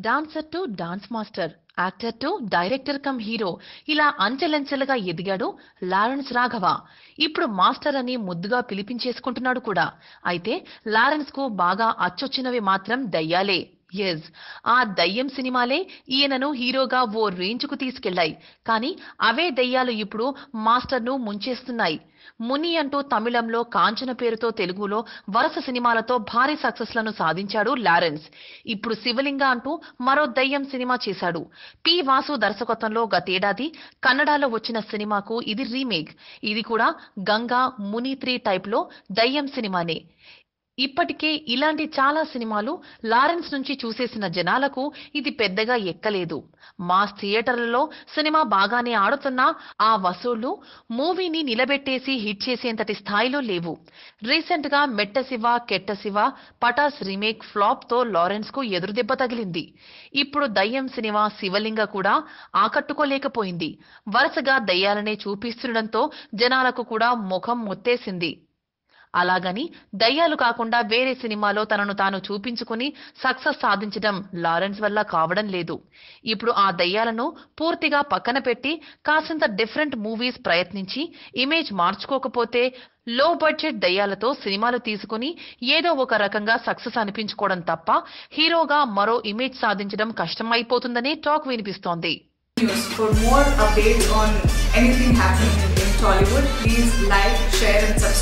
Dancer to dance master actor to director cum hero. ఇలా అంచెలంచెలుగా ఎదిగాడు లారెన్స్ రాఘవ. ఇప్పుడు మాస్టర్ అని ముద్దుగా పిలిపించేసుకుంటున్నాడు కూడా. అయితే లారెన్స్కు బాగా అచ్చొచ్చినవి మాత్రం దయ్యాలే. ఎస్ ఆ దయ్యం సినిమాలే ఈయనను హీరోగా ఓ రేంజ్కు తీసుకెళ్ళాయి కానీ అవే దయ్యాలు ఇప్పుడు మాస్టర్ను ముంచేస్తున్నాయి. ముని అంటూ తమిళంలో కాంచన పేరుతో తెలుగులో వరుస సినిమాలతో భారీ సక్సెస్లను సాధించాడు లారెన్స్. ఇప్పుడు శివలింగ అంటూ మరో దయ్యం సినిమా చేశాడు. పి. వాసు దర్శకత్వంలో గతేడాది కన్నడలో వచ్చిన సినిమాకు ఇది రీమేక్. ఇది కూడా గంగా ముని త్రీ టైప్లో దయ్యం సినిమానే. ఇప్పటికే ఇలాంటి చాలా సినిమాలు లారెన్స్ నుంచి చూసేసిన జనాలకు ఇది పెద్దగా ఎక్కలేదు. మాస్ థియేటర్లలో సినిమా బాగానే ఆడుతున్నా ఆ వసూళ్ళు మూవీని నిలబెట్టేసి హిట్ చేసేంతటి స్థాయిలో లేవు. రీసెంట్గా మెట్ట శివ కెట్ట శివ పటాస్ రీమేక్ ఫ్లాప్తో లారెన్స్కు ఎదురుదెబ్బ తగిలింది. ఇప్పుడు దయ్యం సినిమా శివలింగ కూడా ఆకట్టుకోలేకపోయింది. వరుసగా దయ్యాలనే చూపిస్తుండటంతో జనాలకు కూడా ముఖం మొత్తేసింది. అలాగని దయ్యాలు కాకుండా వేరే సినిమాలో తనను తాను చూపించుకుని సక్సెస్ సాధించడం లారెన్స్ వల్ల కావడం లేదు ఇప్పుడు ఆ దయ్యాలను పూర్తిగా పక్కన పెట్టి కాసింత డిఫరెంట్ మూవీస్ ప్రయత్నించి ఇమేజ్ మార్చుకోకపోతే లో బడ్జెట్ దయ్యాలతో సినిమాలు తీసుకుని ఏదో ఒక రకంగా సక్సెస్ అనిపించుకోవడం తప్ప హీరోగా మరో ఇమేజ్ సాధించడం కష్టమైపోతుందనే టాక్ వినిపిస్తోంది news. For more updates on anything happening in, Tollywood, please like, share, and subscribe.